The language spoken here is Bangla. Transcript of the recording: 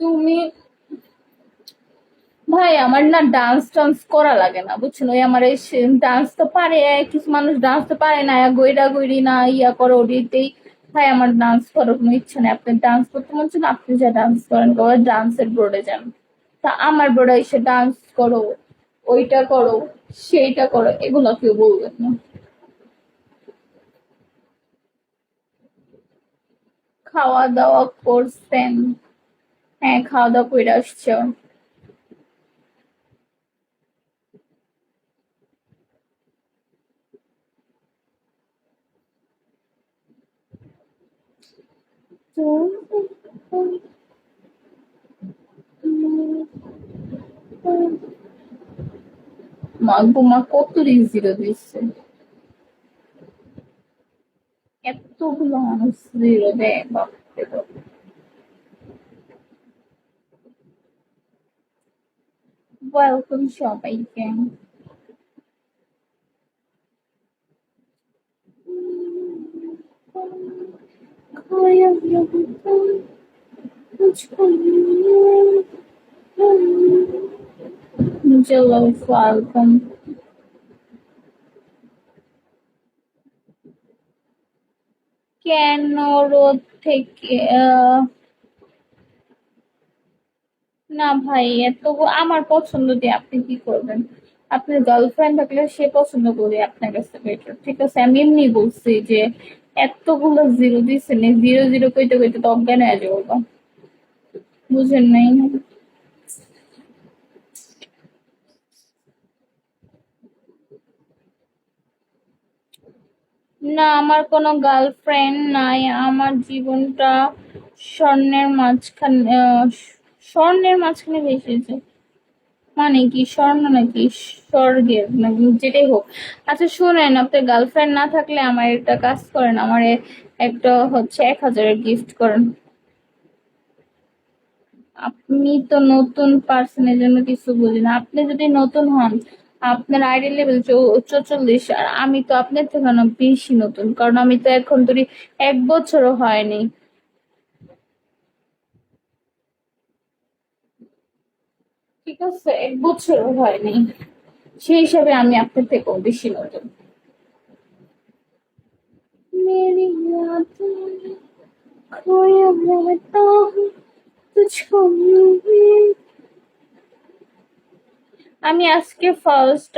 তুমি ভাই, আমার না ডান্স টান্স করা লাগে না, বুঝছেন? ওই আমার এই ডান্স তো পারে, কিছু মানুষ ডান্স তো পারে না গইরা গইরি না, ইয়া করো ওডিতেই ভাই, আমার ডান্স করার কোনো ইচ্ছা নেই, আপনি ডান্স করতে চান আপনি যা ডান্স করেন ডান্সের বোর্ডে যান। তা আমার বোর্ডে এসে ডান্স করো, ওইটা করো, সেইটা করো, এগুলো কেউ বলবেন না। খাওয়া দাওয়া করছেন। হ্যাঁ খাওয়া দাওয়া করে আসছে। মা গুমা কত জিরো দিচ্ছে এতগুলো মানুষ জিরো দেয়, বাপরে বাপ। welcome shop I. Jello is welcome. Can Oro take care. না ভাই, এত আমার পছন্দ দিয়ে আপনি কি করবেন? আপনার গার্লফ্রেন্ড থাকলে সে পছন্দ করে আপনার কাছে বেটার ঠিক আছে, আমি এমনি বলছি যে এতগুলো জিরো দিচ্ছেন জিরো জিরো কইতে কইতে তো অজ্ঞান হয়ে যাব বুঝেন নাই? না, আমার কোনো গার্লফ্রেন্ড নাই, আমার জীবনটা স্বর্ণের মাঝখানে স্বর্ণের মাঝখানে ভেসেছে মানে কি? স্বর্ণ নাকি? স্বর্গের নাকি যেটাই হোক। আচ্ছা শুনেন, আপনার গার্লফ্রেন্ড না থাকলে আমার একটা কাজ করেন। আমার একটা হচ্ছে এক হাজারের গিফট করেন। আপনি তো নতুন পার্সনের জন্য কিছু বুঝি না। আপনি যদি নতুন হন, আপনার আইডি লেভেল চৌচল্লিশ, আর আমি তো আপনার থেকে বেশি নতুন। কারণ আমি তো এখন ধরি এক বছরও হয়নি। ঠিক আছে এক বছরও হয়নি সেই হিসাবে আমি আপনার থেকেও বেশি নতুন मेरी यादों में खोया रहता हूँ तुझको मैं। আমি আজকে ফার্স্ট